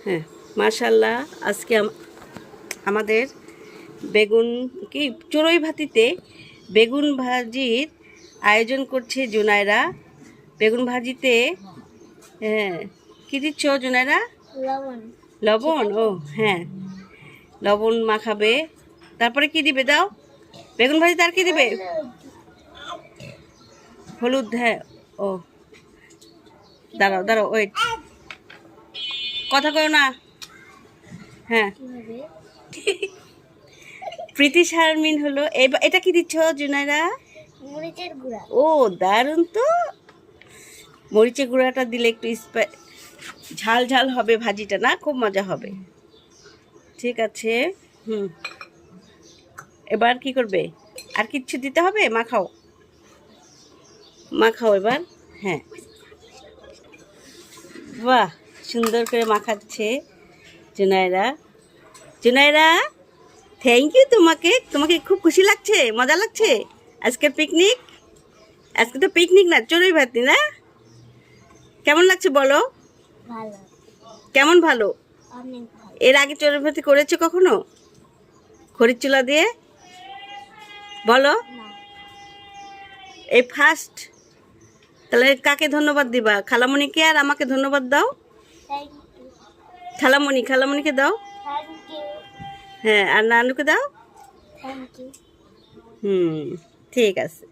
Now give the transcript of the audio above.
হ্যাঁ মাশাল্লাহ আজকে আম- আমাদের বেগুন কি চড়ুই ভাতিতে বেগুন ভাজির আয়োজন করছে জুনাইরা বেগুন ভাজিতে হ্যাঁ কী দিচ্ছ জুনাইরা লবণ। লবণ ও হ্যাঁ লবণ মাখাবে। তারপরে কি দিবে দাও? বেগুন ভাজি তার কি দিবে? হলুদ হ্যাঁ ও। দাঁড়াও দাঁড়াও ওয়েট কথা কও না। হ্যাঁ। প্রীতি শারমিন হলো এটা কি দিচ্ছ জুনাইরা মরিচের গুঁড়া। ও দারুণ তো। মরিচের গুঁড়াটা দিলে একটু ঝাল ঝাল হবে ভাজিটা না? খুব মজা হবে। ঠিক আছে হুম। এবার কি করবে? আর কিচ্ছু দিতে হবে? মাখাও। মাখাও এবার। হ্যাঁ। বাহ। সুন্দর করে মাখাচ্ছে জুনাইরা জুনাইরা থ্যাংক ইউ তোমাকে। তোমাকে খুব খুশি লাগছে মজা লাগছে। আজকের পিকনিক আজকে তো পিকনিক না চড়ুই ভাতি না? কেমন লাগছে বলো? কেমন ভালো? এর আগে চড়ুই ভাতি করেছ কখনো? খড়ির চুলা দিয়ে? বলো। এই ফার্স্ট তাহলে কাকে ধন্যবাদ দিবা? খালামণিকে আর আমাকে ধন্যবাদ দাও। খালামণি খালামণিকে দাও। হ্যাঁ আর নানুকে দাও। হুম ঠিক আছে।